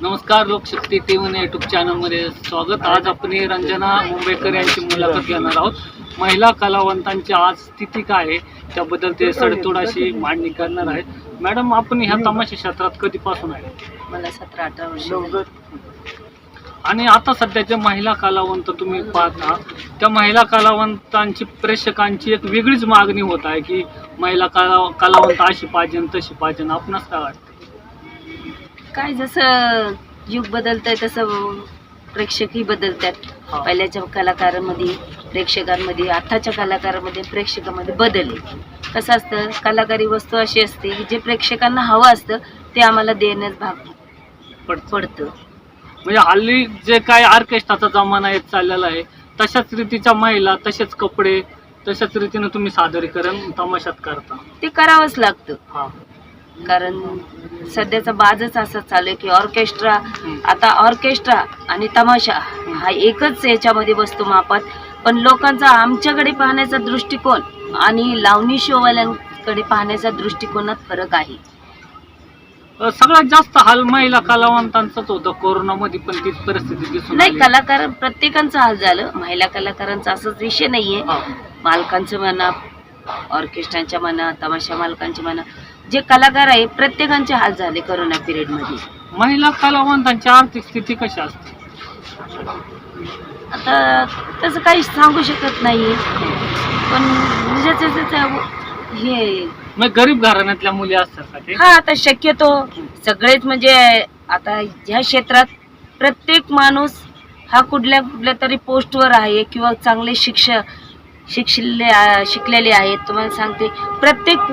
नमस्कार लोकशक्ती TV YouTube चॅनलमध्ये स्वागत. आज आपण हे रंजना मुंबईकर यांची मुलाखत घेणार आहोत. महिला कलावंतांची आज स्थिती काय आहे त्याबद्दल ते सडतोडाशी मांडणी करणार आहेत. मॅडम आपण ह्या तमाशा क्षेत्रात कधीपासून आहे? मला सतरा अठरा वर्ष. आणि आता सध्याचे महिला कलावंत तुम्ही पाहता त्या महिला कलावंतांची प्रेक्षकांची एक वेगळीच मागणी होत आहे की महिला कला कलावंत अशी पाहिजे तशी पाहिजे. आपणास काय वाटतं? काय जसं युग बदलतंय तसं प्रेक्षकही बदलतात. हा. पहिल्याच्या कलाकारांमध्ये प्रेक्षकांमध्ये आताच्या कलाकारांमध्ये प्रेक्षकामध्ये बदल आहे. कसं असतं कलाकारी वस्तू अशी असते की जे प्रेक्षकांना हवं असतं ते आम्हाला देण्यास भाग पण पडतं. म्हणजे हल्ली जे काय ऑर्केस्ट्राचा जमाना येत चाललेला आहे तशाच रीतीच्या महिला तसेच कपडे तशाच रीतीने तुम्ही सादरीकरण तमाशात करता. ते करावंच लागतं. हा. कारण सध्याचा बाजच असं चालू आहे की ऑर्केस्ट्रा. आता ऑर्केस्ट्रा आणि तमाशा हा एकच याच्यामध्ये बसतो मापात पण लोकांचा आमच्याकडे पाहण्याचा दृष्टिकोन आणि लावणी शोवाल्यांकडे पाहण्याचा दृष्टिकोनात फरक आहे सगळ्यात जास्त हाल महिला कलावंतांचाच होतं कोरोनामध्ये पण तीच परिस्थिती दिसून नाही. कलाकार प्रत्येकांचा हाल झालं महिला कलाकारांचा असंच विषय नाहीये. मालकांचं म्हणा ऑर्केस्ट्रांच्या म्हणा तमाशा मालकांच्या म्हणा जे कलाकार आहे प्रत्येकांचे हाल झाले करोना पिरियडमध्ये. महिला कलावंतांची आर्थिक स्थिती कशी असते? आता तसं काही सांगू शकत नाही पण ज्याचं त्याचं हे मग गरीब घराण्यातल्या मुली असतात का ते? हा आता शक्यतो सगळेच म्हणजे आता ह्या क्षेत्रात प्रत्येक माणूस हा कुठल्या कुठल्या तरी पोस्टवर आहे किंवा चांगले शिक्ष शिक्षले शिकलेले आहेत तुम्हाला सांगते प्रत्येक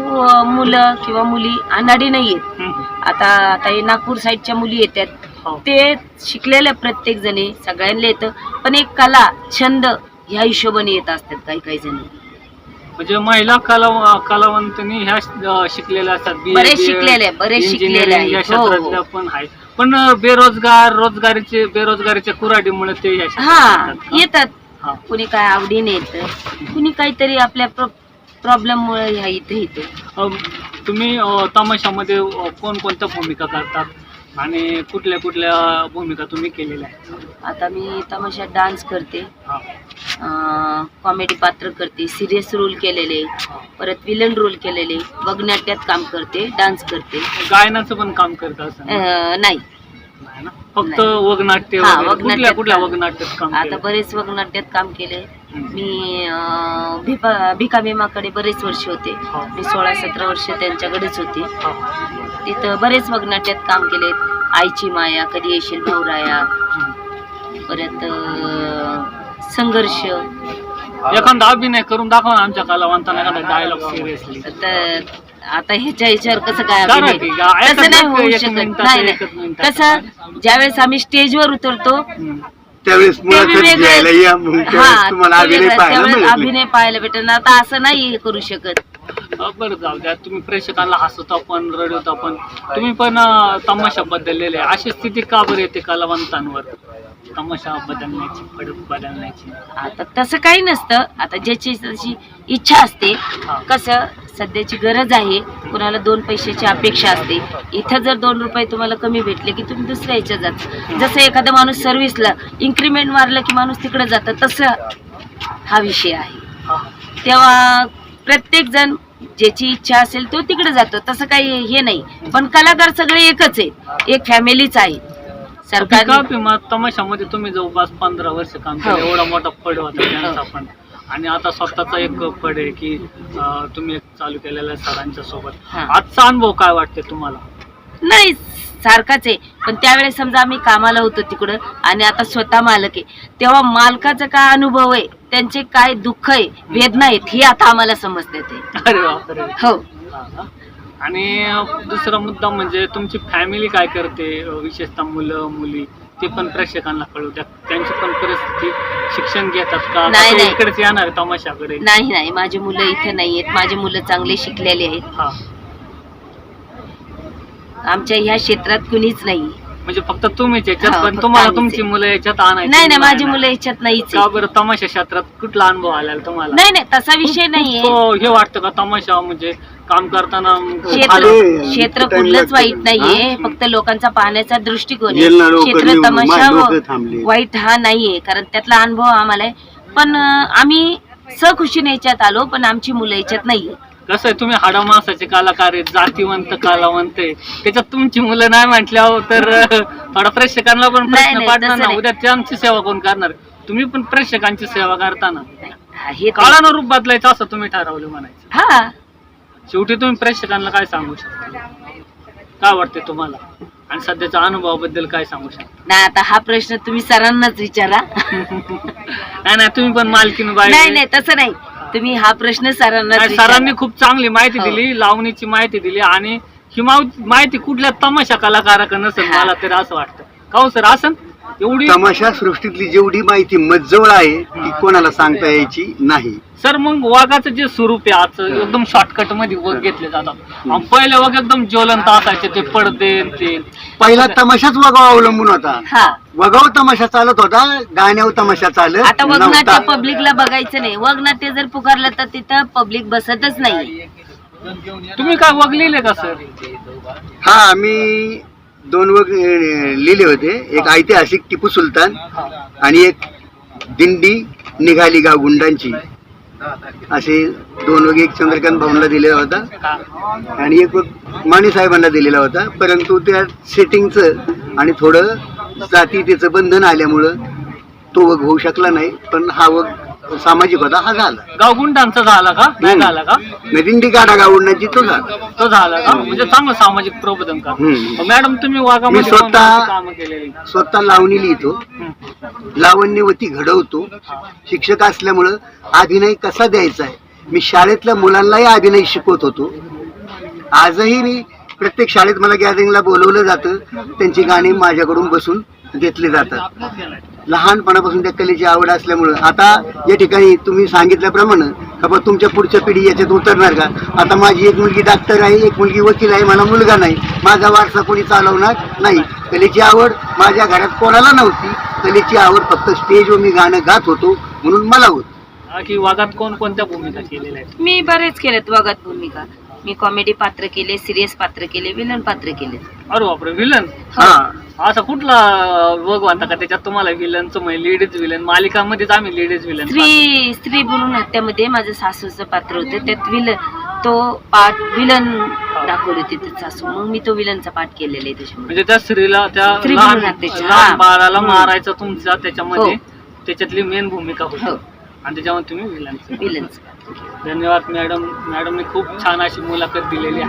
मुलं किंवा मुली अनाडी नाही आहेत. आता आता हे नागपूर साईडच्या मुली येतात हो. ते शिकलेल्या प्रत्येक जणी सगळ्यांना येतं पण एक कला छंद ह्या हिशोबाने येत असतात काही काही जणी म्हणजे महिला कला कलावंतनी ह्या शिकलेल्या असतात बरेच शिकलेले बरेच शिकलेले. हो, हो. पण आहेत पण बेरोजगार रोजगारीचे बेरोजगारीच्या कुराडीमुळे ते हा? येतात हा. कुणी काय आवडीने येतं कुणी काहीतरी आपल्या प्रॉब्लेम मुळे ह्या इथे येतं अ, तुम्ही अ, तमाशामध्ये अ, कोणकोणत्या भूमिका करतात आणि कुठल्या कुठल्या भूमिका तुम्ही केलेल्या आहेत? आता मी तमाशा डान्स करते. हा. कॉमेडी पात्र करते सिरियस रोल केलेले. परत विलन रोल केलेले. वगनाट्यात काम करते डान्स करते. गायनाचं पण काम करत असं नाही. नाही ना? फक्त नाही. वगनाट्य हा, वगैरे. कुठल्या वगनाट्यात कुठल्या काम. वगनाट्यात काम आता केलं? बरेच वगनाट्यात काम केले. मी अं, भिपा भिका भीमाकडे बरेच वर्ष होते हा. मी सोळा सतरा वर्ष त्यांच्याकडेच होते हा. तिथं बरेच वगनाट्यात काम केले आईची माया कधी येशील भाऊराया हम्म. परत अं, संघर्ष एखादा अभिनय करून दाखवा ना आमच्या कलावंतांना एखादा डायलॉग सिरियसली तर आता ह्याच्या ह्याच्यावर कसं काय अभिनय? गा- तसं नाही होऊ एक शकत मिनिटाचं, नाही एकच नाही मिनिटाचं. कसं ज्यावेळेस आम्ही स्टेजवर उतरतो त्यावेळेस घ्यायला या हा त्यावेळेस तुम्हाला ते अभिनय पाहायला त्यावेळेस मिळत नाही. अभिनय पाहायला भेटेल ना आता असं नाही करू शकत बरं जाऊ द्या. तुम्ही प्रेक्षकांना हसवता पण रडवता पण. तुम्ही पण तमाशा बदललेले आहे. अशी स्थिती का बरं येते कलावंतांवर? तमाशा बदलण्याची फडक बदलण्याची आता तसं काही नसतं. आता ज्याची जशी इच्छा असते. कसं सध्याची गरज आहे कुणाला दोन पैशाची अपेक्षा असते. इथं जर दोन रुपये तुम्हाला कमी भेटले की तुम्ही दुसऱ्या ह्याच्यात जाता. जसं एखादा माणूस सर्व्हिसला इन्क्रीमेंट मारलं की माणूस तिकडे जातं तसं हा विषय आहे. तेव्हा प्रत्येक जण ज्याची इच्छा असेल तो तिकडे जातो. तसं काही हे नाही. पण कलाकार सगळे एकच आहे एक फॅमिलीच आहे. सरकार तमाशामध्ये तुम्ही जवळपास पंधरा वर्ष काम केलं हो. एवढा मोठा फड होता त्यांचा हो. पण. आणि आता स्वतःचा एक फड आहे की अं, तुम्ही एक चालू केलेला आहे सरांच्या सोबत. हा. आजचा अनुभव काय वाटते तुम्हाला? नाही सारखाच आहे. पण त्यावेळेस समजा आम्ही कामाला होतो तिकडं आणि आता स्वतः मालक आहे. तेव्हा मालकाचा काय अनुभव आहे? त्यांचे काय दुःख आहे? वेदना आहेत? हे आता आम्हाला समजते ते अरे बापरे. हो? आणि दुसरा मुद्दा म्हणजे तुमची फॅमिली काय करते? विशेषतः मुलं मुली ते पण प्रेक्षकांना कळवतात. त्यांची पण परिस्थिती शिक्षण घेतात का? नाही, नाही. इकडेच येणार तमाशाकडे? नाही नाही. माझी मुलं इथे नाही आहेत माझी मुलं चांगले शिकलेले आहेत. हा. आमच्या ह्या क्षेत्रात कुणीच नाही म्हणजे फक्त तुम्हीच याच्यात हा, पण फक्त तुम्हाला आम्हीच तुमची आहे. मुलं याच्यात आणायची नाही नाही माझी मुलं याच्यात नाहीच का आहे. बरं तमाशा क्षेत्रात कुठला अनुभव आला तुम्हाला नाही नाही तसा विषय नाहीये अं, हे वाटतं का तमाशा म्हणजे काम करताना क्षेत्र क्षेत्र time कुठलंच लागतो. वाईट नाहीये हा? फक्त लोकांचा पाहण्याचा दृष्टिकोन आहे गेलना लोकं क्षेत्र तमाशा लोकं थांबली. वाईट हा नाहीये कारण त्यातला अनुभव आम्हाला आहे पण अं, आम्ही सहखुशीने याच्यात आलो पण आमची मुलं याच्यात नाहीये कसं आहे तुम्ही हाडामासाचे कलाकार आहेत जातीवंत कलावंत आहे. त्याच्यात तुमची मुलं नाही म्हटल्यावर तर थोडा प्रेक्षकांना पण नाही, प्रश्न नाही, पाडणार तसं ना. नाही. उद्या त्यांची सेवा कोण करणार? तुम्ही पण प्रेक्षकांची सेवा करताना. हा, हे तर- काळानं रूप बदलायचं असं तुम्ही ठरवलं म्हणायचं. हा. शेवटी तुम्ही प्रेक्षकांना काय सांगू शकता? काय वाटते तुम्हाला? आणि सध्याच्या अनुभवाबद्दल काय सांगू शकता? नाही आता हा प्रश्न तुम्ही सरांनाच विचारा. नाही नाही तुम्ही पण मालकीन बाई नाही नाही तसं नाही. तुम्ही हा प्रश्न नाही, विचारा. सरांनी खूप चांगली माहिती हो. दिली लावणीची माहिती दिली आणि ही माव- माहिती कुठल्या तमाशा कलाकाराकडे नसेल. मला तरी असं वाटतं का हो सर असं एवढी तमाशा सृष्टीतली जेवढी माहिती मज्जवळ आहे ती कोणाला सांगता यायची नाही. सर मग वाघाचं जे स्वरूप आहे आज एकदम शॉर्टकटमध्ये वग घेतले जातात. आणि पहिले वग एकदम ज्वलंत असायचे ते पडदे आणि ते. पहिला तमाशाच वगाव अवलंबून होता. हा. वगाव तमाशा चालत होता गाण्यावर तमाशा चालत आता वगनाट्य नव्हता. पब्लिकला बघायचं नाही. वगनाट्य जर पुकारलं तर तिथं पब्लिक बसतच नाही. तुम्ही काय वग लिहिले का सर? हा मी दोन वग लिहिले होते. एक ऐतिहासिक टिपू सुलतान आणि एक दिंडी निघाली गाव गुंडांची असे दोन वग एक चंद्रकांत भाऊंना दिलेला होता. आणि एक वग माने साहेबांना दिलेला होता. परंतु त्या सेटिंगचं आणि थोडं जातीतेचं बंधन आल्यामुळं तो वग होऊ शकला नाही. पण हा वग सामाजिक होता हा झाला. गावगुंडांचा झाला का? नाही झाला का? नाही, दिंडी गाडा गावंडांची तो झाला. तो झाला का? म्हणजे चांगलं सामाजिक प्रबोधन का हम्म. मॅडम तुम्ही वाघामध्ये मी स्वतः- काम केलेली? स्वतः लावणी लिहितो हम्म. लावण्यवती घडवतो. शिक्षक असल्यामुळं अभिनय कसा द्यायचा आहे? मी शाळेतल्या मुलांनाही अभिनय शिकवत होतो. आजही मी प्रत्येक शाळेत मला गॅदरिंगला बोलवलं जातं. त्यांची गाणी माझ्याकडून बसून घेतली जातात. लहानपणापासून त्या कलेची आवड असल्यामुळं. आता या ठिकाणी तुम्ही सांगितल्याप्रमाणे का बा तुमच्या पुढच्या पिढी याच्यात उतरणार का? आता माझी एक मुलगी डॉक्टर आहे एक मुलगी वकील आहे मला मुलगा नाही. माझा वारसा कोणी चालवणार नाही. कलेची आवड माझ्या घरात कोणाला नव्हती. कलेची आवड फक्त स्टेजवर मी गाणं गात होतो म्हणून मला होत. की वाघात कोण कोणत्या भूमिका केलेल्या आहेत? मी बरेच केलेत वगत भूमिका. मी कॉमेडी पात्र केले सिरियस पात्र केले विलन पात्र केले. अरे बापरे विलन हा. असा कुठला म्हणता का? त्याच्यात तुम्हाला विलनचं म्हणजे लेडीज विलन मालिकामध्येच आम्ही लेडीज विलन स्त्री स्त्री बोलून हत्यामध्ये माझं सासूचं पात्र होतं. त्यात विलन तो पाठ विलन दाखवली होती त्यात सासू. मग मी तो विलनचा पाठ केलेला आहे त्याच्यामध्ये. म्हणजे त्या स्त्रीला त्या स्त्री लहान लहान हा. बाळाला. मारायचं तुमच्या त्याच्यामध्ये. हो. त्याच्यातली मेन भूमिका होती. हो. आणि त्याच्यामध्ये तुम्ही विलन विलनचं पात्र केलं. धन्यवाद मॅडम. मॅडमने खूप छान अशी मुलाखत दिलेली आहे.